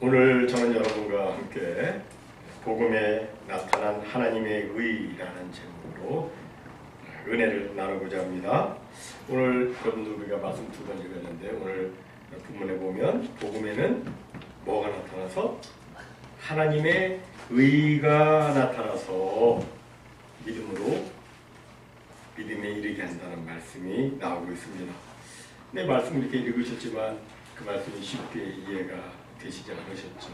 오늘 저는 여러분과 함께 복음에 나타난 하나님의 의라는 제목으로 은혜를 나누고자 합니다. 오늘 여러분들 우리가 말씀 두 번 읽었는데 오늘 본문에 보면 복음에는 뭐가 나타나서 하나님의 의가 나타나서 믿음으로 믿음에 이르게 한다는 말씀이 나오고 있습니다. 네, 말씀 이렇게 읽으셨지만 그 말씀이 쉽게 이해가 되시지 않으셨죠.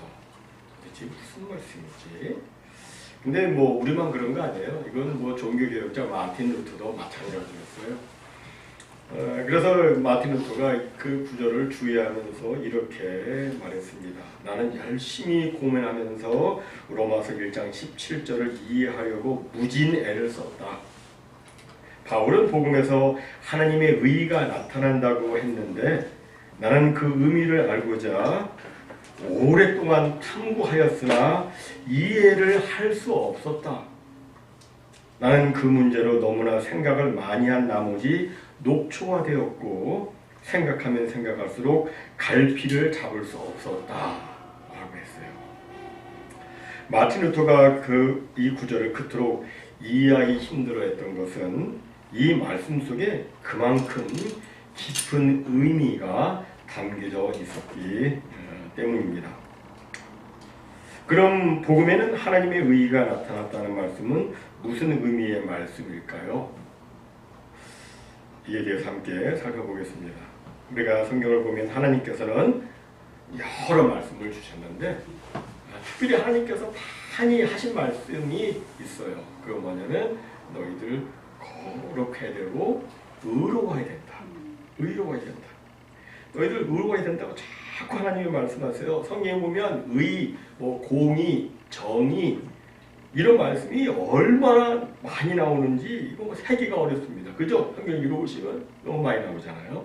도대체 무슨 말씀이지? 근데 뭐 우리만 그런 거 아니에요. 이건 뭐 종교개혁자 마틴 루터도 마찬가지였어요. 어, 그래서 마틴 루터가 그 구절을 주의하면서 이렇게 말했습니다. 나는 열심히 고민하면서 로마서 1장 17절을 이해하려고 무진 애를 썼다. 바울은 복음에서 하나님의 의가 나타난다고 했는데 나는 그 의미를 알고자 오랫동안 탐구하였으나 이해를 할 수 없었다. 나는 그 문제로 너무나 생각을 많이 한 나머지 녹초화되었고 생각하면 생각할수록 갈피를 잡을 수 없었다. 라고 했어요. 마틴 루터가 그 이 구절을 그토록 이해하기 힘들어했던 것은 이 말씀 속에 그만큼 깊은 의미가 담겨져 있었기 어, 때문입니다. 그럼 복음에는 하나님의 의가 나타났다는 말씀은 무슨 의미의 말씀일까요? 이에 대해서 함께 살펴보겠습니다. 우리가 성경을 보면 하나님께서는 여러 말씀을 주셨는데 특별히 하나님께서 많이 하신 말씀이 있어요. 그 뭐냐면 너희들 거룩해야 되고 의로워야 된다. 의로워야 된다. 너희들 의로워야 된다고 자꾸 하나님이 말씀하세요. 성경에 보면 의, 뭐 공의, 정의 이런 말씀이 얼마나 많이 나오는지 이거 뭐 세기가 어렵습니다. 그죠? 성경 읽어 보시면 너무 많이 나오잖아요.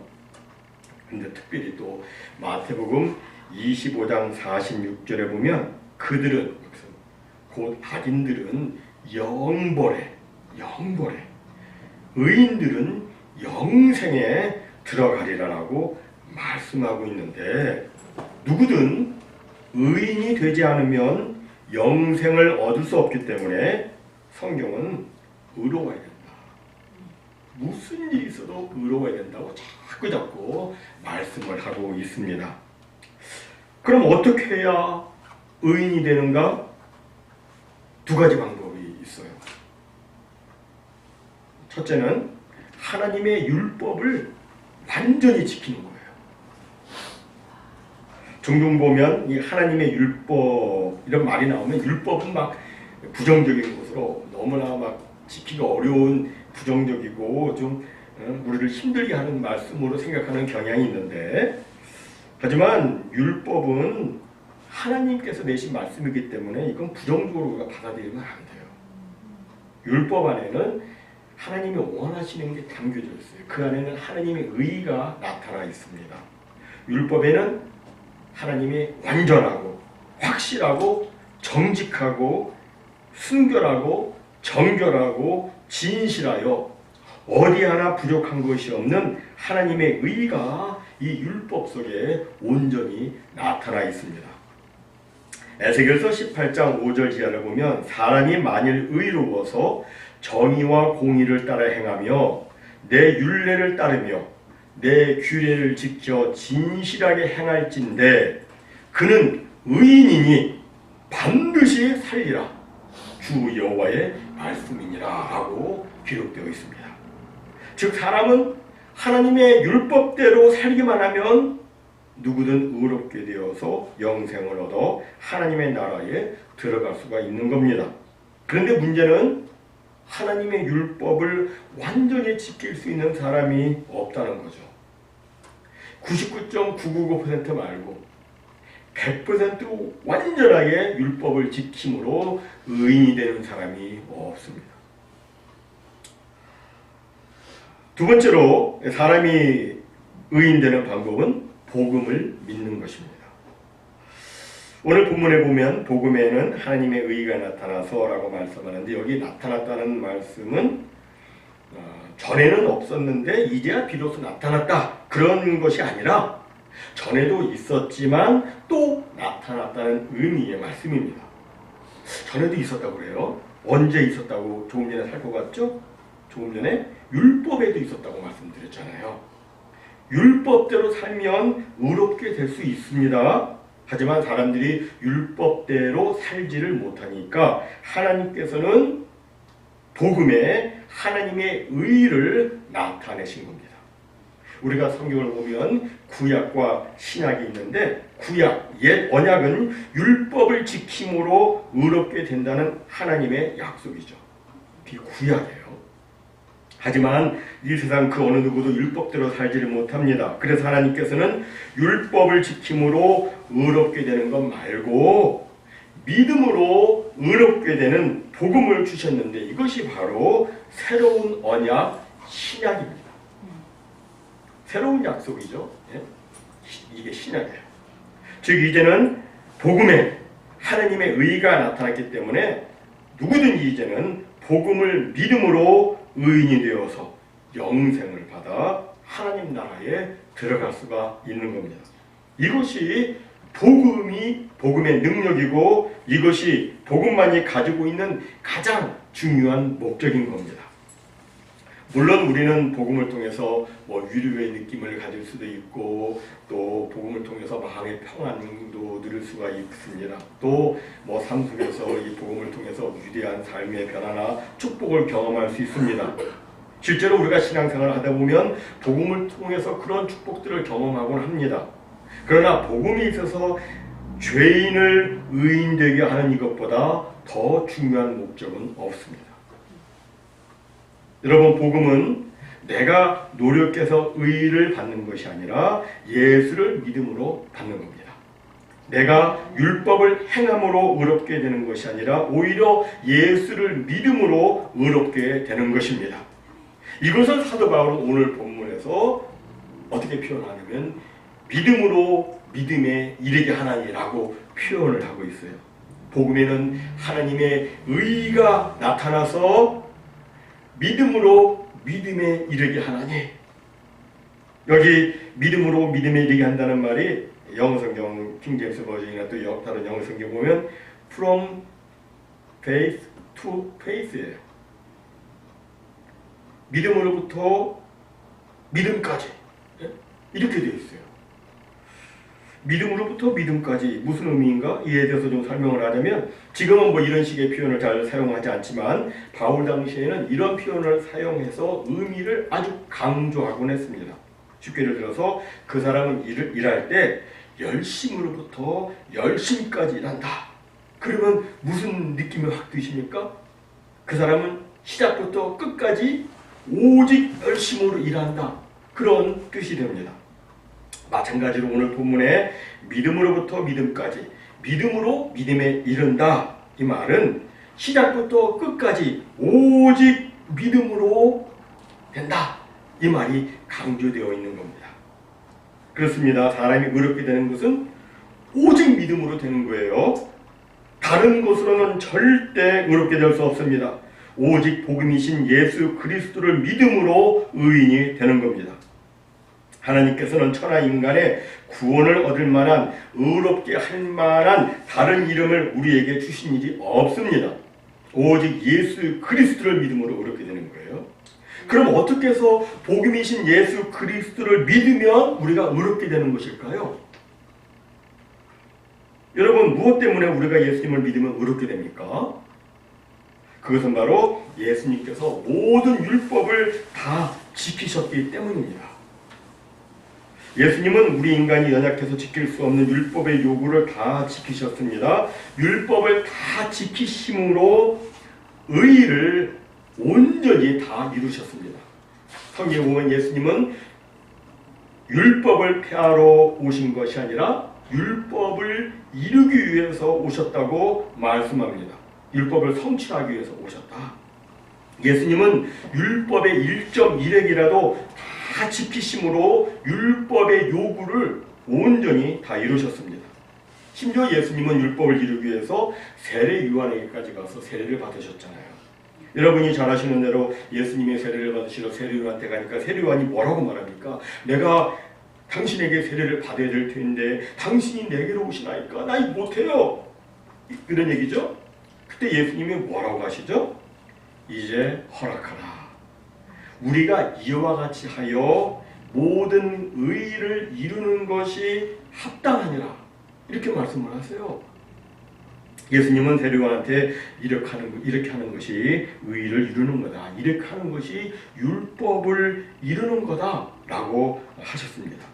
근데 특별히 또 마태복음 25장 46절에 보면 그들은 곧 악인들은 영벌에 영벌에 의인들은 영생에 들어가리라라고 말씀하고 있는데 누구든 의인이 되지 않으면 영생을 얻을 수 없기 때문에 성경은 의로워야 된다. 무슨 일이 있어도 의로워야 된다고 자꾸 자꾸 말씀을 하고 있습니다. 그럼 어떻게 해야 의인이 되는가? 두 가지 방법이 있어요. 첫째는 하나님의 율법을 완전히 지키는 거예요. 종종 보면 이 하나님의 율법 이런 말이 나오면 율법은 막 부정적인 것으로 너무나 막 지키기 어려운 부정적이고 좀 어, 우리를 힘들게 하는 말씀으로 생각하는 경향이 있는데 하지만 율법은 하나님께서 내신 말씀이기 때문에 이건 부정적으로 우리가 받아들이면 안 돼요. 율법 안에는 하나님이 원하시는 게 담겨져 있어요. 그 안에는 하나님의 의가 나타나 있습니다. 율법에는 하나님이 완전하고 확실하고 정직하고 순결하고 정결하고 진실하여 어디 하나 부족한 것이 없는 하나님의 의가 이 율법 속에 온전히 나타나 있습니다. 에세겔서 18장 5절 지하를 보면 사람이 만일 의로워서 정의와 공의를 따라 행하며 내 율례를 따르며 내 규례를 지켜 진실하게 행할진대 그는 의인이니 반드시 살리라 주 여호와의 말씀이니라 라고 기록되어 있습니다. 즉 사람은 하나님의 율법대로 살기만 하면 누구든 의롭게 되어서 영생을 얻어 하나님의 나라에 들어갈 수가 있는 겁니다. 그런데 문제는 하나님의 율법을 완전히 지킬 수 있는 사람이 없다는 거죠. 99.999% 말고 100% 완전하게 율법을 지킴으로 의인이 되는 사람이 없습니다. 두 번째로 사람이 의인 되는 방법은 복음을 믿는 것입니다. 오늘 본문에 보면 복음에는 하나님의 의가 나타나서 라고 말씀하는데 여기 나타났다는 말씀은 어, 전에는 없었는데 이제야 비로소 나타났다 그런 것이 아니라 전에도 있었지만 또 나타났다는 의미의 말씀입니다. 전에도 있었다고 그래요. 언제 있었다고 조금 전에 살펴 봤죠? 조금 전에 율법에도 있었다고 말씀드렸잖아요. 율법대로 살면 의롭게 될 수 있습니다. 하지만 사람들이 율법대로 살지를 못하니까 하나님께서는 복음에 하나님의 의를 나타내신 겁니다. 우리가 성경을 보면 구약과 신약이 있는데 구약 옛 언약은 율법을 지킴으로 의롭게 된다는 하나님의 약속이죠. 이 구약이에요. 하지만 이 세상 그 어느 누구도 율법대로 살지를 못합니다. 그래서 하나님께서는 율법을 지킴으로 의롭게 되는 것 말고 믿음으로 의롭게 되는 복음을 주셨는데 이것이 바로 새로운 언약 신약입니다. 새로운 약속이죠. 예? 이게 신약이에요. 즉 이제는 복음에 하나님의 의가 나타났기 때문에 누구든지 이제는 복음을 믿음으로 의인이 되어서 영생을 받아 하나님 나라에 들어갈 수가 있는 겁니다. 이것이 복음이 복음의 능력이고 이것이 복음만이 가지고 있는 가장 중요한 목적인 겁니다. 물론 우리는 복음을 통해서 뭐 위로의 느낌을 가질 수도 있고 또 복음을 통해서 마음의 평안도 누릴 수가 있습니다. 또 뭐 삶 속에서 이 복음을 통해서 위대한 삶의 변화나 축복을 경험할 수 있습니다. 실제로 우리가 신앙생활을 하다 보면 복음을 통해서 그런 축복들을 경험하곤 합니다. 그러나 복음이 있어서 죄인을 의인되게 하는 이것보다 더 중요한 목적은 없습니다. 여러분 복음은 내가 노력해서 의를 받는 것이 아니라 예수를 믿음으로 받는 겁니다. 내가 율법을 행함으로 의롭게 되는 것이 아니라 오히려 예수를 믿음으로 의롭게 되는 것입니다. 이것을 사도 바울은 오늘 본문에서 어떻게 표현하냐면 믿음으로 믿음에 이르게 하나니라고 표현을 하고 있어요. 복음에는 하나님의 의가 나타나서 믿음으로 믿음에 이르게 하나니 여기 믿음으로 믿음에 이르게 한다는 말이 영어 성경 킹제임스 버전이나 또 여- 다른 영어 성경 보면 from faith to faith예요. 믿음으로부터 믿음까지 예? 이렇게 되어 있어요. 믿음으로부터 믿음까지 무슨 의미인가? 이에 대해서 좀 설명을 하자면 지금은 뭐 이런 식의 표현을 잘 사용하지 않지만 바울 당시에는 이런 표현을 사용해서 의미를 아주 강조하곤 했습니다. 쉽게 예를 들어서 그 사람은 일을 일할 때 열심으로부터 열심까지 일한다. 그러면 무슨 느낌이 확 드십니까? 그 사람은 시작부터 끝까지 오직 열심으로 일한다. 그런 뜻이 됩니다. 마찬가지로 오늘 본문에 믿음으로부터 믿음까지 믿음으로 믿음에 이른다 이 말은 시작부터 끝까지 오직 믿음으로 된다 이 말이 강조되어 있는 겁니다. 그렇습니다. 사람이 의롭게 되는 것은 오직 믿음으로 되는 거예요. 다른 것으로는 절대 의롭게 될 수 없습니다. 오직 복음이신 예수 그리스도를 믿음으로 의인이 되는 겁니다. 하나님께서는 천하 인간의 구원을 얻을 만한 의롭게 할 만한 다른 이름을 우리에게 주신 일이 없습니다. 오직 예수 그리스도를 믿음으로 의롭게 되는 거예요. 그럼 어떻게 해서 복음이신 예수 그리스도를 믿으면 우리가 의롭게 되는 것일까요? 여러분 무엇 때문에 우리가 예수님을 믿으면 의롭게 됩니까? 그것은 바로 예수님께서 모든 율법을 다 지키셨기 때문입니다. 예수님은 우리 인간이 연약해서 지킬 수 없는 율법의 요구를 다 지키셨습니다. 율법을 다 지키심으로 의를 온전히 다 이루셨습니다. 성경에 보면 예수님은 율법을 폐하러 오신 것이 아니라 율법을 이루기 위해서 오셨다고 말씀합니다. 율법을 성취하기 위해서 오셨다. 예수님은 율법의 1.1핵이라도 다 지키심으로 율법의 요구를 온전히 다 이루셨습니다. 심지어 예수님은 율법을 이루기 위해서 세례 요한에게까지 가서 세례를 받으셨잖아요. 여러분이 잘 아시는 대로 예수님의 세례를 받으시러 세례 요한한테 가니까 세례 요한이 뭐라고 말합니까? 내가 당신에게 세례를 받아야 될 텐데 당신이 내게로 오시나이까 나 이거 못해요. 이런 얘기죠. 그때 예수님이 뭐라고 하시죠? 이제 허락하라. 우리가 이와 같이 하여 모든 의를 이루는 것이 합당하니라. 이렇게 말씀을 하세요. 예수님은 세례관한테 이렇게 하는, 이렇게 하는 것이 의를 이루는 거다. 이렇게 하는 것이 율법을 이루는 거다 라고 하셨습니다.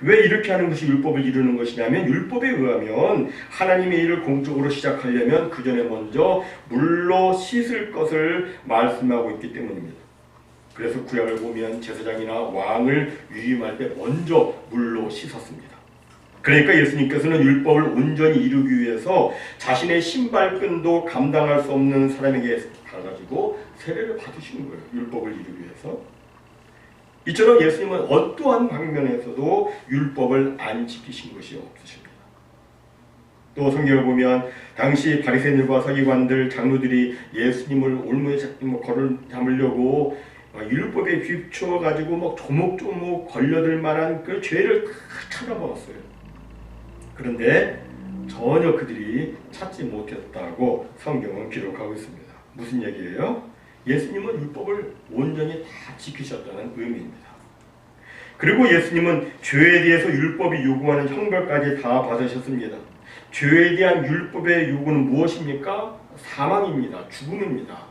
왜 이렇게 하는 것이 율법을 이루는 것이냐면 율법에 의하면 하나님의 일을 공적으로 시작하려면 그 전에 먼저 물로 씻을 것을 말씀하고 있기 때문입니다. 그래서 구약을 보면 제사장이나 왕을 위임할 때 먼저 물로 씻었습니다. 그러니까 예수님께서는 율법을 온전히 이루기 위해서 자신의 신발끈도 감당할 수 없는 사람에게 가가지고 세례를 받으시는 거예요. 율법을 이루기 위해서. 이처럼 예수님은 어떠한 방면에서도 율법을 안 지키신 것이 없으십니다. 또 성경을 보면 당시 바리새인들과 서기관들 장로들이 예수님을 올무에 뭐 잡으려고 어, 율법에 비추어 가지고 막 조목조목 걸려들 만한 그 죄를 다 찾아먹었어요. 그런데 전혀 그들이 찾지 못했다고 성경은 기록하고 있습니다. 무슨 얘기예요? 예수님은 율법을 온전히 다 지키셨다는 의미입니다. 그리고 예수님은 죄에 대해서 율법이 요구하는 형벌까지 다 받으셨습니다. 죄에 대한 율법의 요구는 무엇입니까? 사망입니다. 죽음입니다.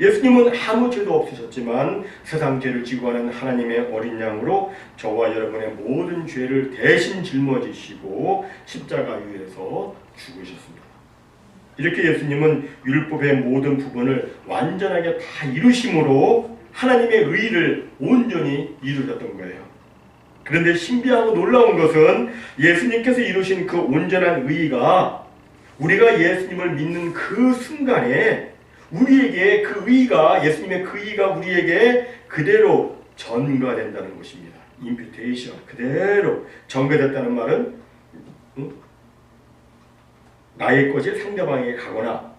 예수님은 아무 죄도 없으셨지만 세상 죄를 지고 하는 하나님의 어린 양으로 저와 여러분의 모든 죄를 대신 짊어지시고 십자가 위에서 죽으셨습니다. 이렇게 예수님은 율법의 모든 부분을 완전하게 다 이루심으로 하나님의 의를 온전히 이루셨던 거예요. 그런데 신비하고 놀라운 것은 예수님께서 이루신 그 온전한 의가 우리가 예수님을 믿는 그 순간에 우리에게 그 의가 예수님의 그 의가 우리에게 그대로 전가된다는 것입니다. 임퓨테이션 그대로 전가됐다는 말은 응? 나의 것이 상대방에게 가거나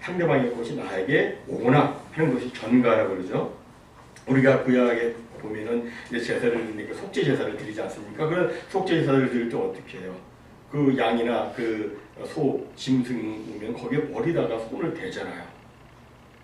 상대방의 것이 나에게 오거나 하는 것이 전가라고 그러죠. 우리가 구약에 보면은 제사를 드리니까 속죄 제사를 드리지 않습니까? 그런 속죄 제사를 드릴 때 어떻게 해요? 그 양이나 그 소 짐승이면 거기에 머리다가 손을 대잖아요.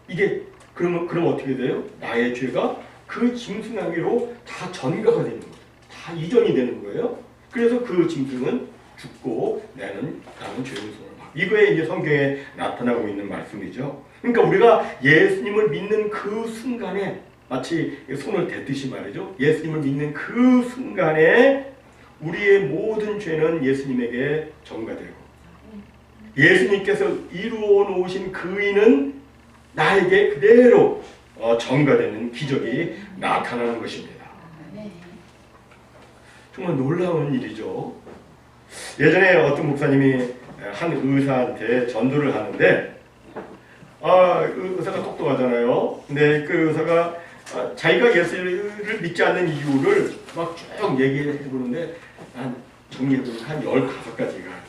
이게 그러면 그럼 어떻게 돼요? 나의 죄가 그 짐승에게로 다 전가가 되는 거예요. 다 이전이 되는 거예요. 그래서 그 짐승은 죽고 나는 나는 죄의 손을 받고 이거에 이제 성경에 나타나고 있는 말씀이죠. 그러니까 우리가 예수님을 믿는 그 순간에 마치 손을 댔듯이 말이죠. 예수님을 믿는 그 순간에 우리의 모든 죄는 예수님에게 전가되고 예수님께서 이루어 놓으신 그 의는 나에게 그대로 어, 전가되는 기적이 나타나는 것입니다. 정말 놀라운 일이죠. 예전에 어떤 목사님이 한 의사한테 전도를 하는데 아, 그 의사가 똑똑하잖아요. 근데 그 의사가 아, 자기가 예수를 믿지 않는 이유를 막 쭉 얘기해 보는데 한 정리해보면 한 15가지가 있었대요.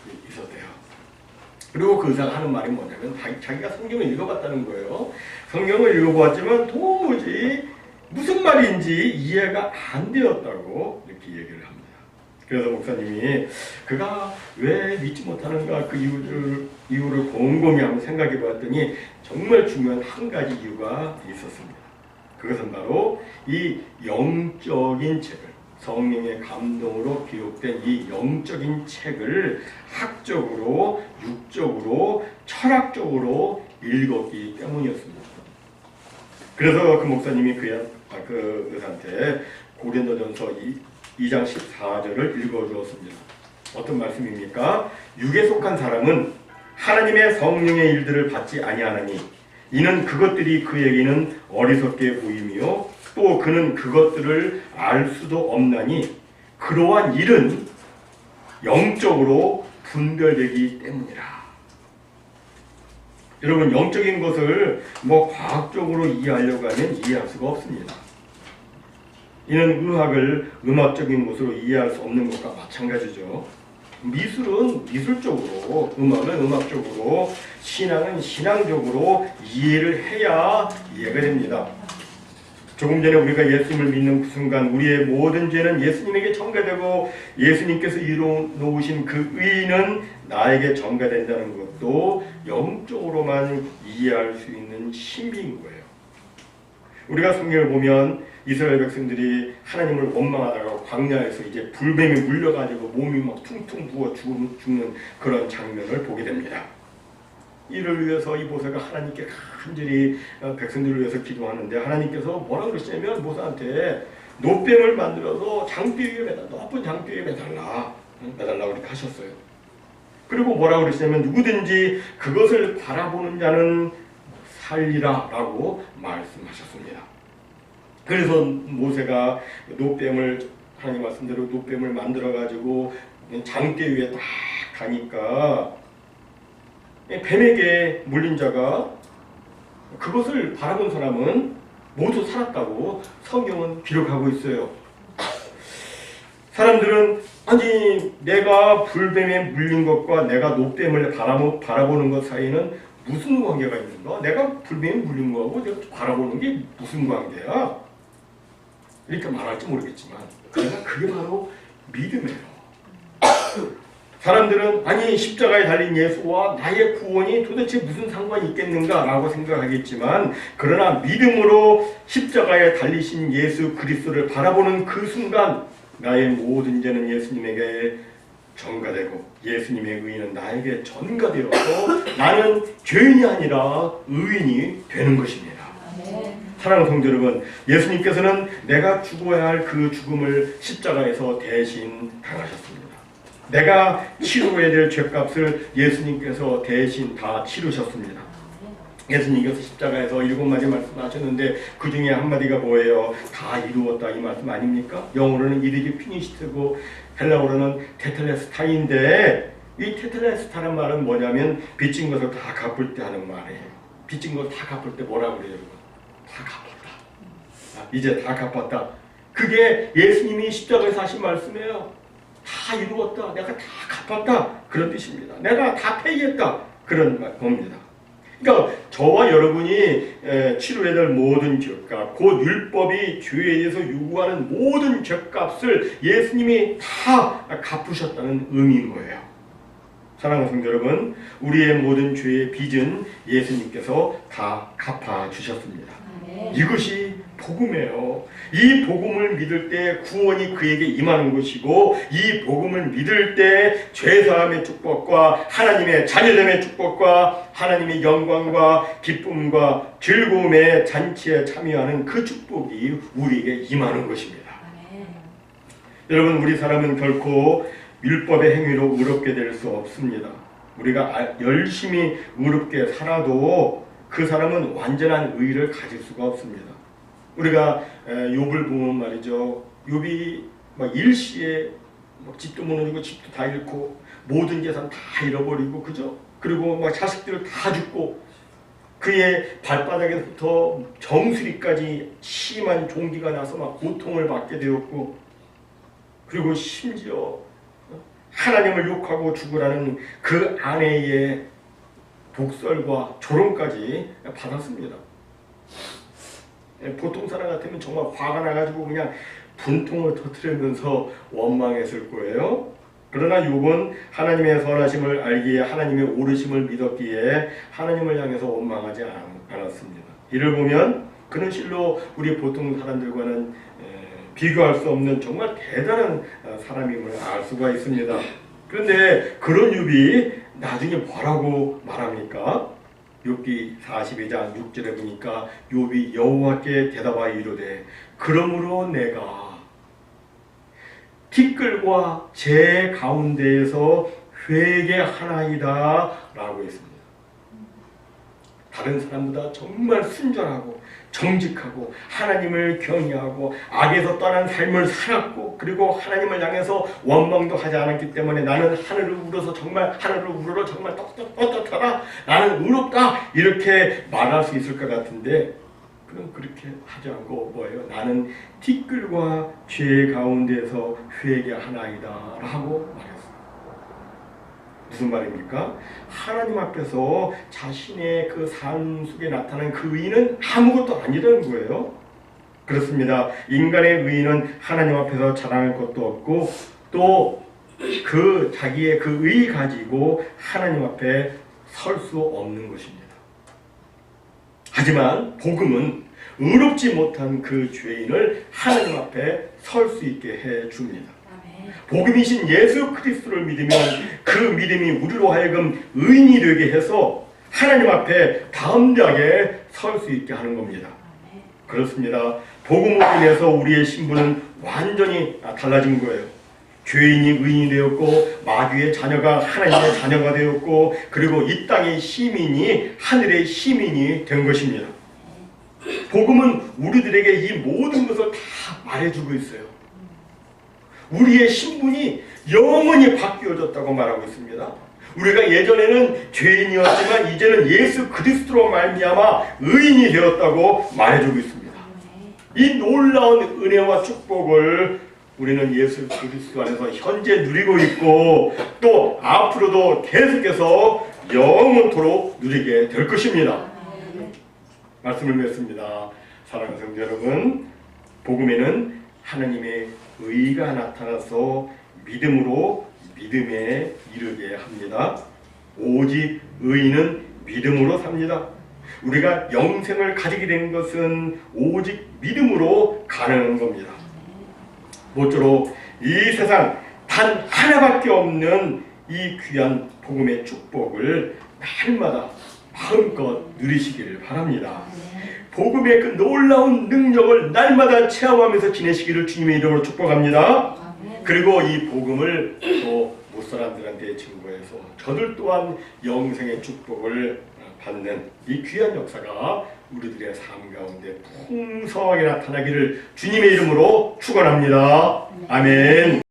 그리고 그 의사가 하는 말이 뭐냐면 자기- 자기가 성경을 읽어봤다는 거예요. 성경을 읽어보았지만 도무지 무슨 말인지 이해가 안 되었다고 이렇게 얘기를 합니다. 그래서 목사님이 그가 왜 믿지 못하는가 그 이유를, 이유를 곰곰이 한번 생각해 보았더니 정말 중요한 한 가지 이유가 있었습니다. 그것은 바로 이 영적인 책을 성령의 감동으로 기록된 이 영적인 책을 학적으로, 육적으로, 철학적으로 읽었기 때문이었습니다. 그래서 그 목사님이 그, 아, 그 의사한테 고린도전서 2, 장 14절을 읽어주었습니다. 어떤 말씀입니까? 육에 속한 사람은 하나님의 성령의 일들을 받지 아니하나니 이는 그것들이 그에게는 어리석게 보이며 또 그는 그것들을 알 수도 없나니 그러한 일은 영적으로 분별되기 때문이라. 여러분 영적인 것을 뭐 과학적으로 이해하려고 하면 이해할 수가 없습니다. 이는 의학을 음악적인 것으로 이해할 수 없는 것과 마찬가지죠. 미술은 미술적으로, 음악은 음악적으로, 신앙은 신앙적으로 이해를 해야 이해가 됩니다. 조금 전에 우리가 예수님을 믿는 그 순간 우리의 모든 죄는 예수님에게 전가되고 예수님께서 이루어 놓으신 그 의는 나에게 전가된다는 것도 영적으로만 이해할 수 있는 신비인 거예요. 우리가 성경을 보면 이스라엘 백성들이 하나님을 원망하다가 광야에서 이제 불뱀에 물려가지고 몸이 막 퉁퉁 부어 죽- 죽는 그런 장면을 보게 됩니다. 이를 위해서 이 모세가 하나님께 간절히 어, 백성들을 위해서 기도하는데 하나님께서 뭐라 그러시냐면 모세한테 노뱀을 만들어서 장대 위에 매달 높은 장대 위에 매달라 매달라 그렇게 하셨어요. 그리고 뭐라 그러시냐면 누구든지 그것을 바라보는 자는 살리라라고 말씀하셨습니다. 그래서 모세가 노뱀을 하나님 말씀대로 노뱀을 만들어 가지고 장대 위에 딱 가니까 뱀에게 물린 자가 그것을 바라본 사람은 모두 살았다고 성경은 기록하고 있어요. 사람들은 아니 내가 불뱀에 물린 것과 내가 노뱀을 바라보, 바라보는 것 사이는 무슨 관계가 있는가? 내가 불뱀에 물린 거하고 내가 바라보는 게 무슨 관계야? 이렇게 말할지 모르겠지만 그러나 그게 바로 믿음이에요. 사람들은 아니 십자가에 달린 예수와 나의 구원이 도대체 무슨 상관이 있겠는가라고 생각하겠지만 그러나 믿음으로 십자가에 달리신 예수 그리스도를 바라보는 그 순간 나의 모든 죄는 예수님에게 전가되고 예수님의 의는 나에게 전가되어서 나는 죄인이 아니라 의인이 되는 것입니다. 사랑하는 성도 여러분, 예수님께서는 내가 죽어야 할 그 죽음을 십자가에서 대신 당하셨습니다. 내가 치러야 될 죄값을 예수님께서 대신 다 치르셨습니다. 예수님께서 십자가에서 일곱 마디 말씀하셨는데 그 중에 한 마디가 뭐예요? 다 이루었다 이 말씀 아닙니까? 영어로는 이르기 피니시트고 헬라어로는 테텔레스타인데 이 테텔레스타는 말은 뭐냐면 빚진 것을 다 갚을 때 하는 말이에요. 빚진 것다 갚을 때 뭐라 그래요? 다 갚았다. 아, 이제 다 갚았다. 그게 예수님이 십자가에서 하신 말씀이에요. 다 이루었다. 내가 다 갚았다. 그런 뜻입니다. 내가 다 폐기했다. 그런 말- 겁니다. 그러니까 저와 여러분이 에, 치료해야 될 모든 죄값, 곧 율법이 죄에 대해서 요구하는 모든 죄값을 예수님이 다 갚으셨다는 의미인 거예요. 사랑하는 성도 여러분, 우리의 모든 죄의 빚은 예수님께서 다 갚아 주셨습니다. 아멘. 이것이 복음이에요. 이 복음을 믿을 때 구원이 그에게 임하는 것이고 이 복음을 믿을 때 죄사함의 축복과 하나님의 자녀됨의 축복과 하나님의 영광과 기쁨과 즐거움의 잔치에 참여하는 그 축복이 우리에게 임하는 것입니다. 아멘. 여러분 우리 사람은 결코 율법의 행위로 의롭게 될 수 없습니다. 우리가 아- 열심히 의롭게 살아도 그 사람은 완전한 의를 가질 수가 없습니다. 우리가 에, 욥을 보면 말이죠. 욥이 막 일시에 막 집도 무너지고 집도 다 잃고 모든 재산 다 잃어버리고 그죠? 그리고 막 자식들 다 죽고 그의 발바닥에서부터 정수리까지 심한 종기가 나서 막 고통을 받게 되었고 그리고 심지어 하나님을 욕하고 죽으라는 그 아내의 복설과 조롱까지 받았습니다. 예, 보통 사람 같으면 정말 화가 나가지고 그냥 분통을 터뜨리면서 원망했을 거예요. 그러나 욥은 하나님의 선하심을 알기에 하나님의 오르심을 믿었기에 하나님을 향해서 원망하지 않- 않았습니다. 이를 보면 그는 실로 우리 보통 사람들과는 에, 비교할 수 없는 정말 대단한 어, 사람임을 알 수가 있습니다. 그런데 그런 욥이 나중에 뭐라고 말합니까? 욥기 42장 6절에 보니까 욥이 여호와께 대답하여 이르되 그러므로 내가 티끌과 제 가운데에서 회개하나이다 라고 했습니다. 다른 사람보다 정말 순전하고 정직하고 하나님을 경외하고 악에서 떠난 삶을 살았고 그리고 하나님을 향해서 원망도 하지 않았기 때문에 나는 하늘을 우러서 정말 하늘을 우러러 정말 떳떳, 떳떳하다 나는 의롭다 이렇게 말할 수 있을 것 같은데 그는 그렇게 하지 않고 뭐예요? 나는 티끌과 죄 가운데서 회개하나이다 라고 말했어요 무슨 말입니까? 하나님 앞에서 자신의 그 삶 속에 나타난 그 의는 아무것도 아니라는 거예요. 그렇습니다. 인간의 의는 하나님 앞에서 자랑할 것도 없고 또 그 자기의 그 의 가지고 하나님 앞에 설 수 없는 것입니다. 하지만 복음은 의롭지 못한 그 죄인을 하나님 앞에 설 수 있게 해 줍니다. 복음이신 예수 그리스도를 믿으면 그 믿음이 우리로 하여금 의인이 되게 해서 하나님 앞에 담대하게 설 수 있게 하는 겁니다. 그렇습니다. 복음으로 인해서 우리의 신분은 완전히 달라진 거예요. 죄인이 의인이 되었고 마귀의 자녀가 하나님의 자녀가 되었고 그리고 이 땅의 시민이 하늘의 시민이 된 것입니다. 복음은 우리들에게 이 모든 것을 다 말해주고 있어요. 우리의 신분이 영원히 바뀌어졌다고 말하고 있습니다. 우리가 예전에는 죄인이었지만 이제는 예수 그리스도로 말미암아 의인이 되었다고 말해주고 있습니다. 이 놀라운 은혜와 축복을 우리는 예수 그리스도 안에서 현재 누리고 있고 또 앞으로도 계속해서 영원토록 누리게 될 것입니다. 말씀을 맺습니다. 사랑하는 성도 여러분, 복음에는 하나님의 의가 나타나서 믿음으로 믿음에 이르게 합니다. 오직 의인은 믿음으로 삽니다. 우리가 영생을 가지게 된 것은 오직 믿음으로 가능한 겁니다. 모쪼록 이 세상 단 하나밖에 없는 이 귀한 복음의 축복을 날마다 마음껏 누리시기를 바랍니다. 복음의 그 놀라운 능력을 날마다 체험하면서 지내시기를 주님의 이름으로 축복합니다. 그리고 이 복음을 또 못사람들한테 증거해서 저들 또한 영생의 축복을 받는 이 귀한 역사가 우리들의 삶 가운데 풍성하게 나타나기를 주님의 이름으로 축원합니다. 아멘.